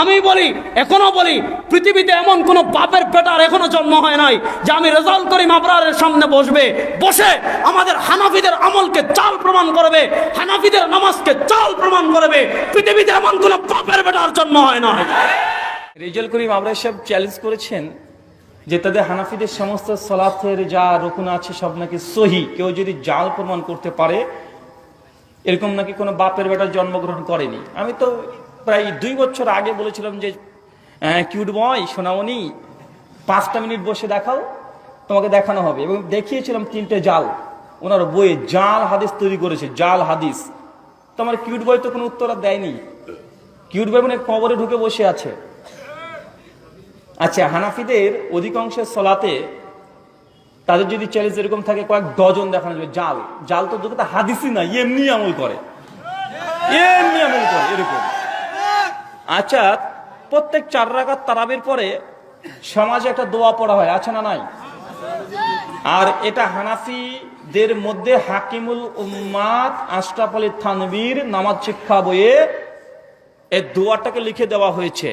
আমি বলি, এখনও বলি, পৃথিবীতে এমন কোন বাপের পেটার এখনও জন্ম হয় নাই যে আমি রেজাল্ট করি মাবরারের সামনে বসবে। বসে আমাদের হানাফিদের আমলকে চাল প্রমাণ করবে, হানাফিদের নামাজকে চাল প্রমাণ করবে। পৃথিবীতে এমন কোন বাপের পেটার জন্ম হয় না রেজাল করিম আবরার সাহেব চ্যালেঞ্জ করেছেন যে তাদের হানাফিদের সমস্ত সলাথের যা রকুন আছে সব নাকি সহি। কেউ যদি জাল প্রমাণ করতে পারে, এরকম নাকি কোনো বাপের বেটা জন্মগ্রহণ করেনি। আমি তো প্রায় দুই বছর আগে বলেছিলাম যে কিউট বয় সোনামণি, পাঁচটা মিনিট বসে দেখাও, তোমাকে দেখানো হবে। এবং দেখিয়েছিলাম তিনটে জাল। ওনার বইয়ে জাল হাদিস তৈরি করেছে, জাল হাদিস। তোমার কিউট বয় তো কোনো উত্তর আর দেয়নি। কিউট বয় মানে কবরে ঢুকে বসে আছে। আচ্ছা হানাফিদের অধিকাংশের সলাতে তাদের যদি চ্যালেঞ্জ এরকম থাকে, কয়েক ডজন দেখানো যাবে। জাল জাল তো দুটো হাদিসই না এমনি আমল করে। এমনি আমল করে, এরকম। আচ্ছা প্রত্যেক চার রাকাত তারাবির পরে সমাজে একটা দোয়া পড়া হয়, আছে না নাই? আর এটা হানাফিদের মধ্যে হাকিমুল উম্মাদ আশরাফ আলী থানবীর নামাজ শিক্ষা বইয়ে এই দোয়াটাকে লিখে দেওয়া হয়েছে।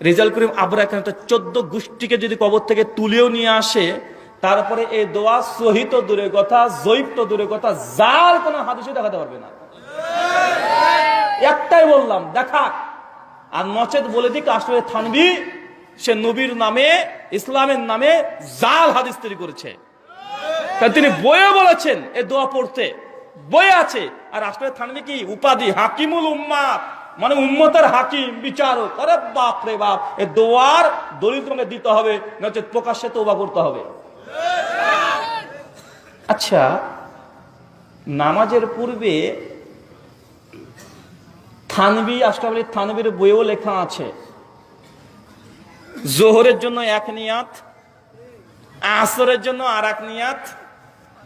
রেজাল্ট করিম আবরা একটা চোদ্দ গোষ্ঠীকে যদি কবর থেকে তুলেও নিয়ে আসে, তারপরে এই দোয়া সহিত দূরের কথা জৈব তো দূরের কথা, যার কোনো হাদিসে দেখাতে পারবে না। একটাই বললাম দেখা আর নচেত বলে দিক, আসলে থানবি, সে নবীর নামে, ইসলামের নামে জাল হাদিস তৈরি করেছে। তা তিনি বইয়ে বলেছেন এ দোয়া পড়তে। বইয়ে আছে। আর আসলে থানবি কি? উপাধি, হাকিমুল উম্মাদ মানে উম্মতের হাকিম, বিচারক। আরে বাপ রে বাপ, এ দোয়ার তোমাকে দিতে হবে নচেত প্রকাশ্যে তোবা করতে হবে। আচ্ছা নামাজের পূর্বে থানবি আশরাফ থানবির বইও লেখা আছে। জোহরের জন্য এক নিয়াত, আসরের জন্য আর এক নিয়াত,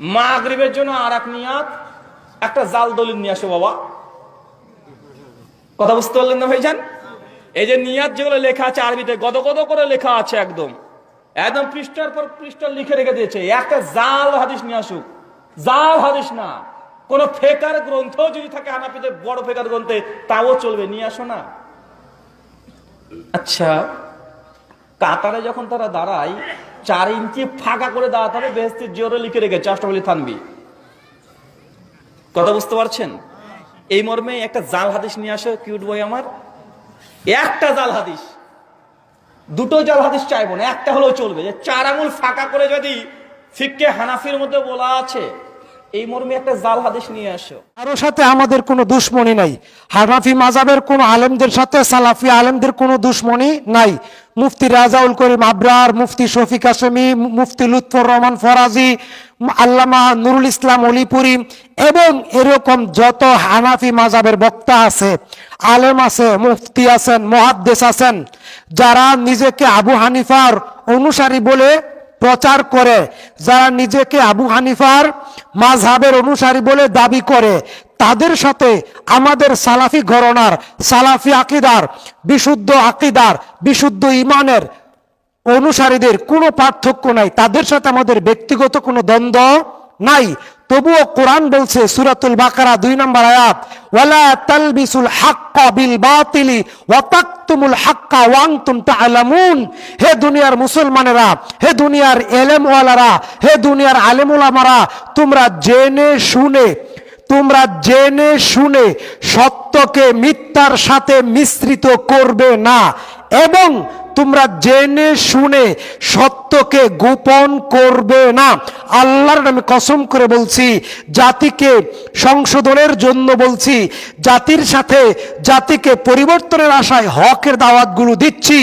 মাগরিবের জন্য আর এক নিয়াত, একটা জাল দলিল নিয়ে আসো বাবা। কথা বুঝতে পারলেন না ভাইজান? এই যে নিয়াত যেগুলো লেখা আছে আরবিতে, গদ গদ করে লেখা আছে একদম। একদম পৃষ্ঠার পর পৃষ্ঠা লিখে রেখে দিয়েছে। একটা জাল হাদিস নিয়ে আসুক। জাল হাদিস না। কোন ফেকার গ্রন্থ যদি থাকে হানাফিদের বড় ফেকার গ্রন্থে, তাও চলবে। নিয়ে আসো না। আচ্ছা কাতারে যখন তারা দাঁড়ায়, চার ইঞ্চি ফাঁকা করে দাঁড়াতে হবে বেহস্তির জিওরে লিখে রেখেছে অষ্টমলি থানবি। কথা বুঝতে পারছেন? এই মর্মে একটা জাল হাদিস নিয়ে আসো, কিউট বই আমার। একটা জাল হাদিস। দুটো জাল হাদিস চাইব না, একটা হলেও চলবে। যে চার আঙুল ফাঁকা করে যদি ফিককে হানাফির মধ্যে বলা আছে এই মর্মে একটা জাল হাদিস নিয়ে আসো। কারও সাথে আমাদের কোনো দুশ্মনী নাই। হানাফি মাজাবের কোনো আলেমদের সাথে, সালাফি আলেমদের কোনো দুশ্মনী নাই। মুফতি রাজাউল করিম আবরার, মুফতি শফিক আসমি, মুফতি লুৎফর রহমান ফরাজি, আল্লামা নুরুল ইসলাম অলিপুরি এবং এরকম যত হানাফি মাজাবের বক্তা আছে, আলেম আছে, মুফতি আছেন মহাদ্দেশ আছেন, যারা নিজেকে আবু হানিফার অনুসারী বলে প্রচার করে, যারা নিজেকে আবু হানিফার মাঝহাবের অনুসারী বলে দাবি করে, তাদের সাথে আমাদের সালাফি ঘরনার, সালাফি আকিদার, বিশুদ্ধ আকিদার, বিশুদ্ধ ইমানের অনুসারীদের কোনো পার্থক্য নাই। তাদের সাথে আমাদের ব্যক্তিগত কোনো দ্বন্দ্ব নাই। তবুও কোরআন বলছে সুরাতুল বাকারা দুই নম্বর আয়াত, ওয়ালা তালবিসুল হাক্কা বিল বাতিলি ওয়া তাকতুমুল হাক্কা ওয়া আনতুম তাআলামুন। হে দুনিয়ার মুসলমানেরা, হে দুনিয়ার এলেমওয়ালারা, হে দুনিয়ার আলেমুলামারা, তোমরা জেনে শুনে, তোমরা জেনে শুনে সত্যকে মিথ্যার সাথে মিশ্রিত করবে না এবং তোমরা জেনে শুনে সত্যকে গোপন করবে না। আল্লাহর নামে কসম করে বলছি, জাতিকে সংশোধনের জন্য বলছি, জাতির সাথে জাতিকে পরিবর্তনের আশায় হকের দাওয়াতগুলো দিচ্ছি।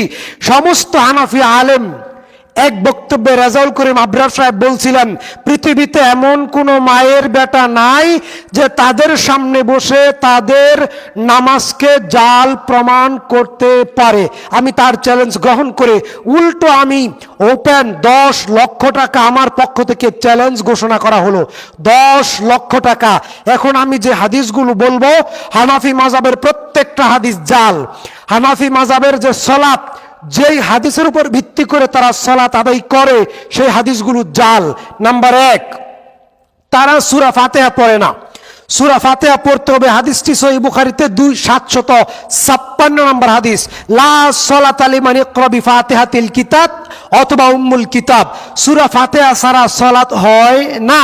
সমস্ত হানাফি আলেম এক বক্তব্যে রেজাউল করিম আবরার সাহেব বলছিলেন, পৃথিবীতে এমন কোনো মায়ের বেটা নাই যে তাদের সামনে বসে তাদের নামাজকে জাল প্রমাণ করতে পারে। আমি তার চ্যালেঞ্জ গ্রহণ করে উল্টো আমি ওপেন দশ লক্ষ টাকা আমার পক্ষ থেকে চ্যালেঞ্জ ঘোষণা করা হলো। দশ লক্ষ টাকা। এখন আমি যে হাদিসগুলো বলব, হানাফি মাজাবের প্রত্যেকটা হাদিস জাল। হানাফি মাজাবের যে সলাপ যেই হাদিসের উপর ভিত্তি করে তারা সলাত আদায় করে, সেই হাদিসগুলো জাল। নাম্বার এক, তারা সুরা ফাতেহা পড়ে না। সুরা ফাতেহা পড়তে হবে হাদিসটি সহি বুখারিতে দুই সাতশত ছাপ্পান্ন নম্বর হাদিস। লা সলাত আলিমান ইকরাবি ফাতিহাতিল কিতাব অথবা উম্মুল কিতাব। সুরা ফাতিহা সারা সলাত হয় না।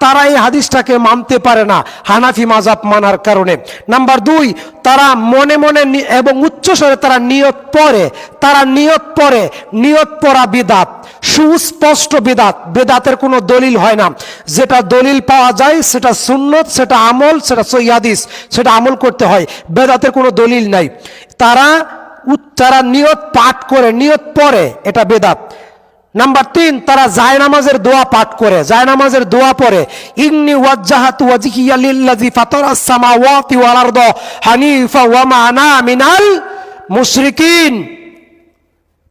তারা এই হাদিসটাকে মানতে পারে না। হানাফি মাজাব মানার কারণে। নাম্বার দুই, তারা মনে মনে এবং উচ্চস্বরে তারা নিয়ত পড়ে। তারা নিয়ত পড়ে। নিয়ত পড়া বিদাত। সুস্পষ্ট বেদাত। বেদাতের কোনো দলিল হয় না। যেটা দলিল পাওয়া যায়, সেটা সুন্নত, সেটা আমল, সেটা সৈয়াদিস সেটা আমল করতে হয়। বেদাতের কোনো দলিল নাই। তারা তারা নিয়ত পাঠ করে, নিয়ত পড়ে, এটা বেদাত। নাম্বার তিন, তারা জায়নামাজের দোয়া পাঠ করে। জায়নামাজের দোয়া পড়ে, ইন্নি ওয়াজ্জাহাতু হানিফা আনা মুশরিকিন।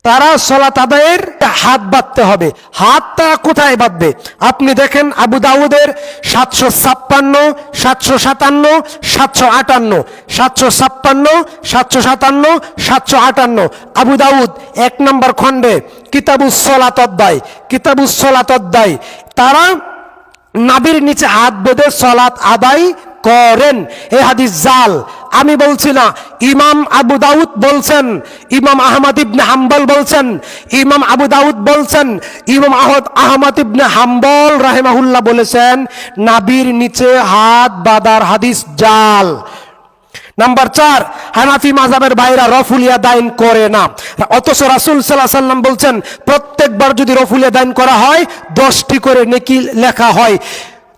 তারা সলাত আদায়ের হাত বাঁধতে হবে। হাতটা কোথায় বাঁধবে? আপনি দেখেন আবু দাউদের সাতশো ছাপ্পান্ন, সাতশো সাতান্ন, সাতশো আটান্ন, সাতশো ছাপ্পান্ন, সাতশো সাতান্ন, সাতশো আটান্ন। আবু দাউদ এক নম্বর খণ্ডে কিতাবুস সলাত অধ্যায়, কিতাবুস সলাত অধ্যায়। তারা নাবির নিচে হাত বেঁধে সলাত আদায় করেন। এ হাদিস জাল। আমি বলছি না, ইমাম আবু দাউদ বলছেন, ইমাম আহমদ ইবনে হাম্বল বলছেন, ইমাম আবু দাউদ বলছেন, ইমাম আহমদ আহমদ ইবনে হাম্বল রাহেমাহুল্লাহ বলেছেন, নাবির নিচে হাত বাদার হাদিস জাল। নাম্বার চার, হানাফি মাজাবের বাইরা রফুলিয়া দাইন করে না। অথচ রাসুল সাল্লাহ সাল্লাম বলছেন, প্রত্যেকবার যদি রফুলিয়া দাইন করা হয়, দশটি করে নেকি লেখা হয়।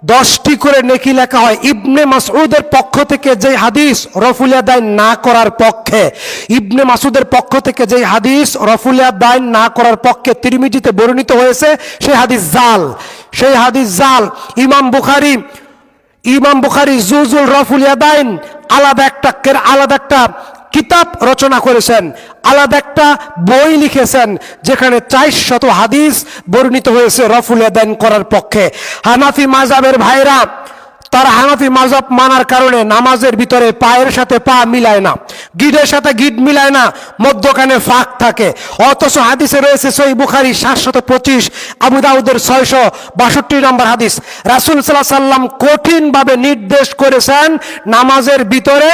দশটি করে নেকি লেখা হয়। ইবনে মাসউদের পক্ষ থেকে যে হাদিস রফুলিয়া দাইন না করার পক্ষে, ইবনে মাসুদের পক্ষ থেকে যে হাদিস রফুলিয়া দাইন না করার পক্ষে তিরমিজিতে বর্ণিত হয়েছে, সেই হাদিস জাল। সেই হাদিস জাল, ইমাম বুখারি ইমাম বুখারি জুজুল রফুল ইয়াদাইন আলাদা একটা আলাদা একটা কিতাব রচনা করেছেন। আলাদা একটা বই লিখেছেন, যেখানে চার শত হাদিস বর্ণিত হয়েছে রফুল ইয়াদাইন করার পক্ষে। হানাফি মাজাবের ভাইরা তারা হানাফি মাজাব মানার কারণে নামাজের ভিতরে পায়ের সাথে পা মিলায় না গিডের সাথে গিড মিলায় না, মধ্যখানে ফাঁক থাকে। অথচ হাদিসে রয়েছে সই বুখারি সাতশত পঁচিশ, আবু দাউদের ছয়শো বাষট্টি নম্বর হাদিস। রাসুল সাল্লাহ সাল্লাম কঠিনভাবে নির্দেশ করেছেন নামাজের ভিতরে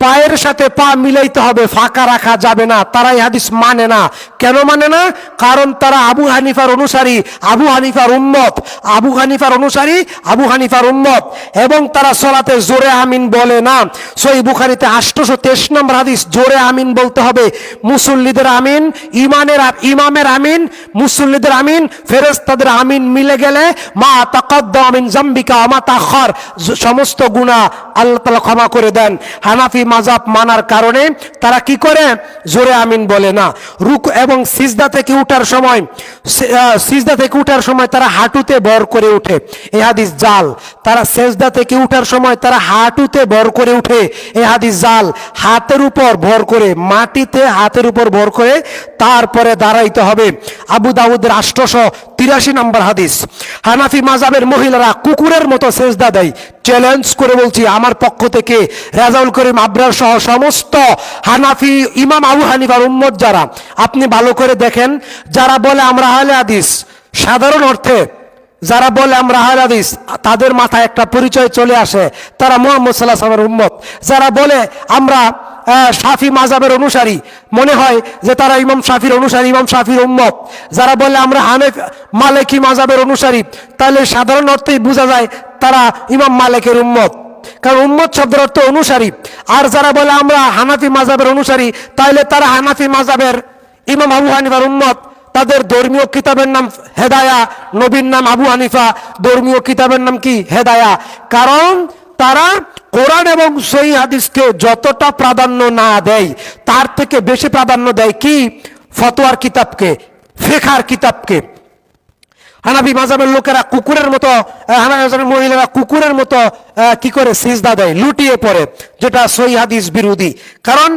পায়ের সাথে পা মিলাইতে হবে, ফাঁকা রাখা যাবে না তারা হাদিস মানে না। কেন মানে না? কারণ তারা আবু হানিফার অনুসারী, আবু হানিফার উম্মত, আবু হানিফার অনুসারী, আবু হানিফার উম্মত, এবং তারা সলাতে জোরে আমিন বলে না। সই বুখারিতে আষ্টশো তেইশ নম্বর হাদিস, জোরে আমিন বলতে হবে, মুসল্লিদের আমিন, ইমানের ইমামের আমিন, মুসল্লিদের আমিন ফেরেস্তাদের আমিন মিলে গেলে, মা তাকদ্দ আমিন জাম্বিকা আমা তাখর সমস্ত গুণা আল্লাহ তালা ক্ষমা করে দেন। হানাফি মাজাব মানার কারণে তারা কি করে? জোরে আমিন বলে না। রুক এবং সিজদা থেকে উঠার সময় সিজদা থেকে উঠার সময় তারা হাঁটুতে বর করে উঠে। এ হাদিস জাল। তারা সেজদা থেকে উঠার সময় তারা হাঁটুতে বর করে উঠে। এ হাদিস জাল। হাতের উপর ভর করে, মাটিতে হাতের উপর ভর করে তারপরে দাঁড়াইতে হবে। আবু দাউদের আষ্টশো তিরাশি নম্বর হাদিস। হানাফি মাজাবের মহিলারা কুকুরের মতো সেজদা দেয়। চ্যালেঞ্জ করে বলছি, আমার পক্ষ থেকে রেজাউল করিম আবরার সহ সমস্ত হানাফি ইমাম আবু হানিফার উম্মত যারা, আপনি ভালো করে দেখেন, যারা বলে আমরা আহলে হাদিস, সাধারণ অর্থে যারা বলে আমরা আহলে হাদিস তাদের মাথায় একটা পরিচয় চলে আসে। তারা মোহাম্মদ সাল্লাহ সাল্লামের উম্মত। যারা বলে আমরা শাফি মাজাবের অনুসারী, মনে হয় যে তারা ইমাম শাফির অনুসারী, ইমাম শাফির উম্মত। যারা বলে আমরা হানেফ, মালেকি মাজাবের অনুসারী, তাহলে সাধারণ অর্থেই বোঝা যায় তারা ইমাম মালেকের উম্মত। কারণ উম্মত শব্দের অর্থ অনুসারী। আর যারা বলে আমরা হানাফি মাজাবের অনুসারী, তাহলে তারা হানাফি মাজাবের ইমাম আবু হানিফার উম্মত। তাদের ধর্মীয় কিতাবের নাম হেদায়া, নবীর নাম আবু হানিফা। ধর্মীয় কিতাবের নাম কি? হেদায়া। কারণ তারা কোরআন এবং সই হাদিসকে যতটা প্রাধান্য না দেয়, তার থেকে বেশি প্রাধান্য দেয় কি? ফতোয়ার কিতাবকে ফেখার কিতাবকে। হানাবি মাজাবের লোকেরা কুকুরের মতো মাজাবের মহিলারা কুকুরের মতো কি করে সিজদা দেয়? লুটিয়ে পড়ে, যেটা সই হাদিস বিরোধী। কারণ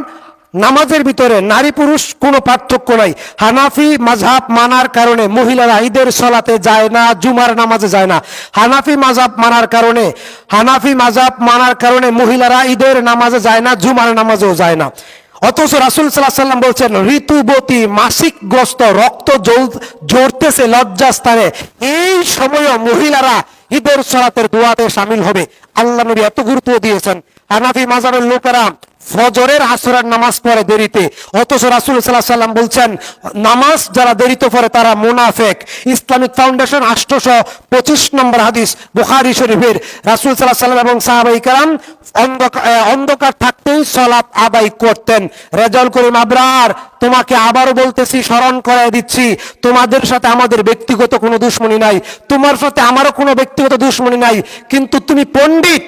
নামাজের ভিতরে নারী পুরুষ কোনো পার্থক্য নাই। হানাফি মাঝহাব মানার কারণে মহিলারা ঈদের সলাতে যায় না, জুমার নামাজে যায় না। হানাফি মাঝহাব মানার কারণে, হানাফি মাঝহাব মানার কারণে মহিলারা ঈদের নামাজে যায় না, জুমার নামাজেও যায় না। অথচ রাসুল সাল্লাহ সাল্লাম বলছেন, ঋতুবতী মাসিক গ্রস্ত রক্ত ঝরতেছে লজ্জাস্থানে। এই সময়ও মহিলারা ঈদের সরাতের দোয়াতে সামিল হবে। আল্লাহ নবী এত গুরুত্ব দিয়েছেন। হানাফি মাজারের লোকেরা ফজরের আসরের নামাজ পড়ে দেরিতে। অথচ রাসুল সাল্লাহ সাল্লাম বলছেন, নামাজ যারা দেরিতে পড়ে তারা মুনাফেক। ইসলামিক ফাউন্ডেশন আষ্টশো পঁচিশ নম্বর হাদিস, বুখারি শরীফের। রাসুল সাল্লাহ সাল্লাম এবং সাহাবাই কালাম অন্ধকার থাকতেই সলাপ আদায় করতেন। রেজাউল করিম, আবরার, তোমাকে আবারও বলতেছি, স্মরণ করাই দিচ্ছি, তোমাদের সাথে আমাদের ব্যক্তিগত কোনো দুশ্মনী নাই। তোমার সাথে আমারও কোনো ব্যক্তিগত দুশ্মনী নাই। কিন্তু তুমি পণ্ডিত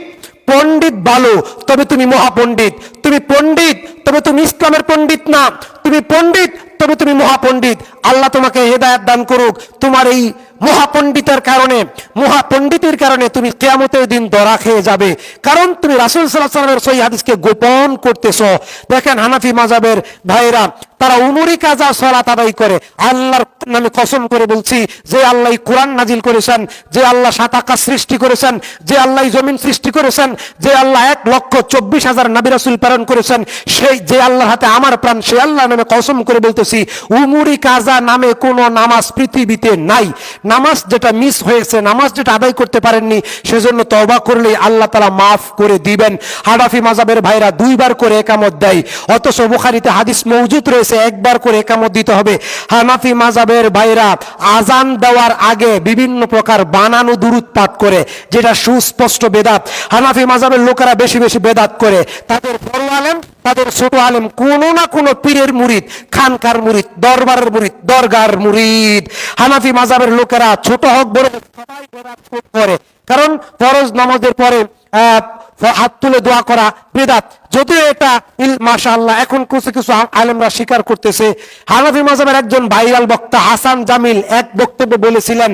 পণ্ডিত ভালো তবে তুমি মহাপণ্ডিত। তুমি পণ্ডিত, তবে তুমি ইসলামের পণ্ডিত না। তুমি পণ্ডিত, তবে তুমি মহাপণ্ডিত। আল্লাহ তোমাকে হেদায়াত দান করুক। তোমার এই মহাপণ্ডিতের কারণে মহাপণ্ডিতের কারণে তুমি কেয়ামতের দিন দরা খেয়ে যাবে। কারণ তুমি রাসুল সাল্লাহ সাল্লামের সই হাদিসকে গোপন করতেছ। দেখেন হানাফি মাজাবের ভাইরা তারা উমরি কাজা সলাত আদায় করে। আল্লাহর নামে কসম করে বলছি, যে আল্লাহ কোরআন নাজিল করেছেন, যে আল্লাহ সাত আকাশ সৃষ্টি করেছেন, যে আল্লাহ জমিন সৃষ্টি করেছেন, যে আল্লাহ এক লক্ষ চব্বিশ হাজার নাবি রাসুল প্রেরণ করেছেন, সেই যে আল্লাহর হাতে আমার প্রাণ, সে আল্লাহ নামে কসম করে বলতেছি, উমরি কাজা নামে কোনো নামাজ পৃথিবীতে নাই। নামাজ যেটা মিস হয়েছে, নামাজ যেটা আদায় করতে পারেননি, সেজন্য তওবা করলে আল্লাহ তালা মাফ করে দিবেন। হানাফি মাজাবের ভাইরা দুইবার করে একামত দেয়, অথচ বুখারিতে হাদিস মৌজুদ রয়েছে, একবার করে একামত দিতে হবে। হানাফি মাজাবের ভাইরা আজান দেওয়ার আগে বিভিন্ন প্রকার বানানো দুরুদ পাঠ করে, যেটা সুস্পষ্ট বেদাত। হানাফি মাজাবের লোকেরা বেশি বেশি বেদাত করে। তাদের বড় আলেম, তাদের ছোট আলেম কোনো না কোনো পীরের মুরিদ, খানকার মুরিদ, দরবারের মুরিদ, দরগার মুরিদ। হানাফি মাজাবের লোকেরা ছোট হোক বড় সবাই করে। কারণ ফরজ নামাজের পরে হাত তুলে দোয়া করা বেদাত। যদিও এটা মাশাআল্লাহ, এখন কিছু কিছু আলেমরা স্বীকার করতেছে। হানাফি মাজাবের একজন ভাইরাল বক্তা হাসান জামিল এক বক্তব্য বলেছিলেন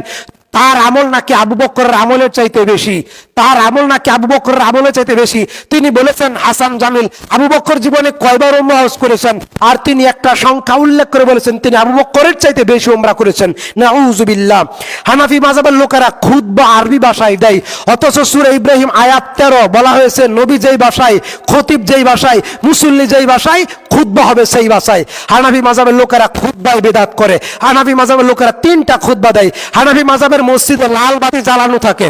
তার আমল নাকি আবু বকরের আমলের চাইতে বেশি? তার আমল নাকি আবু বকরের আমলের চাইতে বেশি? তিনি বলেছেন, হাসান জামিল, আবু বকর জীবনে কয়বার উমরা হজ করেছেন? আর তিনি একটা সংখ্যা উল্লেখ করে বলেছেন, তিনি আবু বকরের চাইতে বেশি উমরা করেছেন। নাউজুবিল্লাহ। হানাফি মাজাবের লোকেরা খুদ বা আরবি ভাষায় দেয়। অথচ সুরে ইব্রাহিম আয়াত তেরো বলা হয়েছে, নবী যেই ভাষায়, খতিব যেই ভাষায়, মুসল্লি যেই ভাষায় খুদ্া হবে সেই ভাষায়। হানাফি মাজাবের লোকেরা খুদ্ায় বেদাত করে। হানাফি মাজাবের লোকেরা তিনটা খুদ্া দেয়। হানাফি মাজাবের মসজিদে লাল বাতি জ্বালানো থাকে।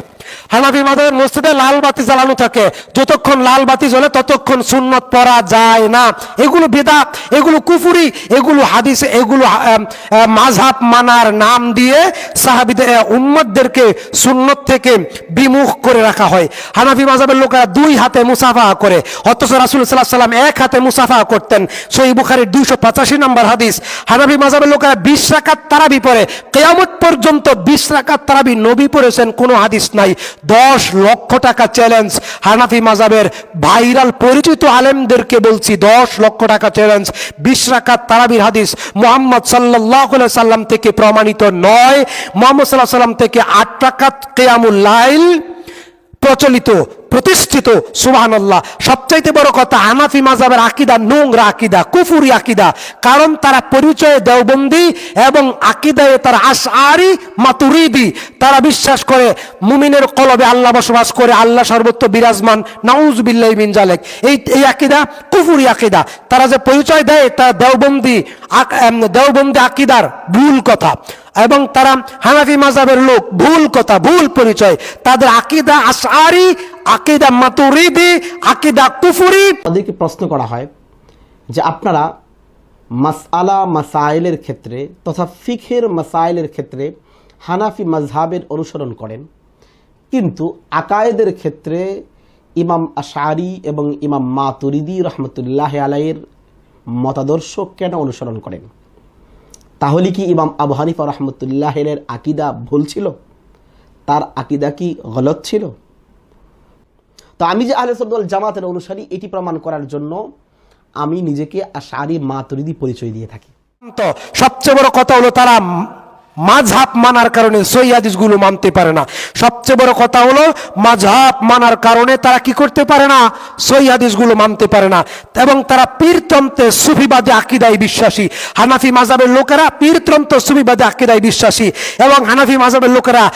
হানাফি মাজাবের মসজিদে লাল বাতি জ্বালানো থাকে। যতক্ষণ লাল বাতি জ্বলে ততক্ষণ সুন্নত পড়া যায় না। এগুলো বেদাত এগুলো কুফুরি এগুলো হাদিসে এগুলো মাঝহাব মানার নাম দিয়ে সাহাবিদের আহ, উম্মতদেরকে সুন্নত থেকে বিমুখ করে রাখা হয়। হানাফি মাজাবের লোকেরা দুই হাতে মুসাফা করে অথচ রাসুল সাল্লাহ সাল্লাম এক হাতে মুসাফা করতেন। সেই বুখারির দুইশো পঁচাশি নম্বর হাদিস। হানাফি মাজাবের লোকেরা বিশ রাকাত তারাবি পরে কেয়ামত পর্যন্ত বিশ রাকাত তারাবি নবী পড়েছেন কোনো হাদিস নাই। দশ লক্ষ টাকা চ্যালেঞ্জ হানাফি মাজাবের ভাইরাল পরিচিত আলেমদেরকে বলছি, দশ লক্ষ টাকা চ্যালেঞ্জ বিশ রাকাত তারাবির হাদিস মোহাম্মদ সাল্লাহ সাল্লাম থেকে প্রমাণিত নয়। মোহাম্মদ সাল্লাহ সাল্লাম থেকে আট রাকাত কেয়ামুল লাইল প্রচলিত, প্রতিষ্ঠিত, সুবহানাল্লাহ। সবচাইতে বড় কথা, হানাফি মাজাবের আকিদা নোংরা আকিদা, কুফুরি আকিদা। কারণ তারা পরিচয়ে দেওবন্দি এবং আকিদায় তারা আশআরি, মাতুরিদি। তারা বিশ্বাস করে, মুমিনের কলবে আল্লাহ বসবাস করে, আল্লাহ সর্বত্র বিরাজমান নাউজ বিল্লাহ মিন জালেক এই এই আকিদা কুফুরি আকিদা। তারা যে পরিচয় দেয়, তা দেওবন্দি দেওবন্দি আকিদার ভুল কথা। এবং তারা হানাফি মাজাবের লোক, ভুল কথা, ভুল পরিচয়। তাদের আকিদা আশআরি, আকিদা মাতুরিদি, আকিদা কুফুরি। তাদেরকে প্রশ্ন করা হয় যে আপনারা মাসআলা মাসাইলের ক্ষেত্রে তথা ফিখের মাসাইলের ক্ষেত্রে হানাফি মাজহাবের অনুসরণ করেন। কিন্তু আকায়েদের ক্ষেত্রে ইমাম আশারি এবং ইমাম মাতুরিদি রহমতুল্লাহ আলাইয়ের মতাদর্শ কেন অনুসরণ করেন? তাহলে কি ইমাম আবু হানিফা রহমতুল্লাহের আকিদা ভুল ছিল? তার আকিদা কি গলত ছিল? তো আমি যে আহলে সদ্দল জামাতের অনুসারী, এটি প্রমাণ করার জন্য আমি নিজেকে আশারি মাতুরিদি পরিচয় দিয়ে থাকি। সবচেয়ে বড় কথা হলো তারা মাঝহাব মানার কারণে সই মানতে পারে না। সবচেয়ে বড় কথা হলো, মাঝহাব মানার কারণে তারা কি করতে পারে না? সই মানতে পারে না। এবং তারা পীরতন্ত্রে সুফিবাদী আকিদায় বিশ্বাসী। হানাফি মাজাবের লোকেরা পীরতন্ত্র সুফিবাদী আকিদায় বিশ্বাসী। এবং হানাফি মাজাবের লোকেরা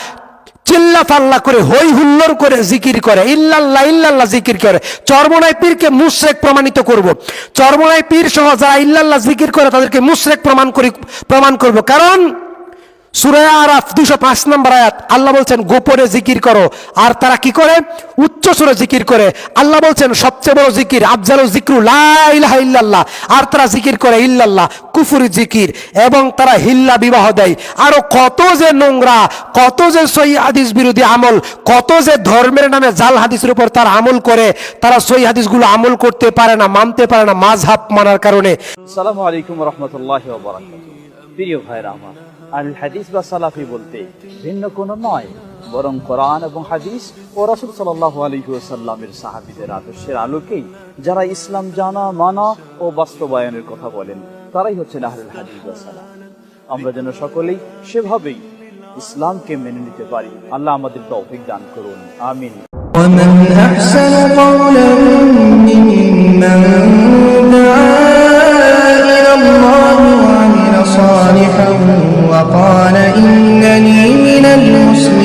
চিল্লা পাল্লা করে হই হুল্লোর করে জিকির করে, ইল্লাল্লাহ ইল্লাল্লাহ জিকির করে। চরমনাই পীরকে মুশরেক প্রমাণিত করব। চরমনাই পীর সহ যারা ইল্লাল্লাহ জিকির করে, তাদেরকে মুশরেক প্রমাণ করি প্রমাণ করব। কারণ সুরায় আরাফ দুশো পাঁচ নম্বর আয়াত, আল্লাহ বলছেন, গোপনে জিকির করো। আর তারা কি করে? উচ্চ সুরে জিকির করে। আল্লাহ বলছেন, সবচেয়ে বড় জিকির, আফজাল জিক্রু লা ইলাহা ইল্লাল্লাহ। আর তারা জিকির করে, ইল্লাল্লাহ, কুফুরি জিকির, এবং তারা হিল্লা বিবাহ দেয়। আরও কত যে নোংরা, কত যে সই হাদিস বিরোধী আমল, কত যে ধর্মের নামে জাল হাদিসের উপর তার আমল করে, তারা সই হাদিসগুলো আমল করতে পারে না, মানতে পারে না, মাঝহাব মানার কারণে। সালামু আলাইকুম রহমতুল্লাহ প্রিয় ভাইরা আমার আল হাদিস বা সালাফি বলতে ভিন্ন কোনো নয় বরং কোরআন এবং হাদিস ও রসুল সাল্লাহ আলহিউসাল্লামের সাহাবিদের আদর্শের আলোকেই যারা ইসলাম জানা মানা ও বাস্তবায়নের কথা বলেন তারাই হচ্ছেন আহলুল হাদিস বা সালাফ আমরা যেন সকলেই সেভাবেই ইসলামকে মেনে নিতে পারি আল্লাহ আমাদের তৌফিক দান করুন আমিন ومن أحسن قولا ممن دعا إلى الله وعمل صالحا وقال إنني من المسلمين.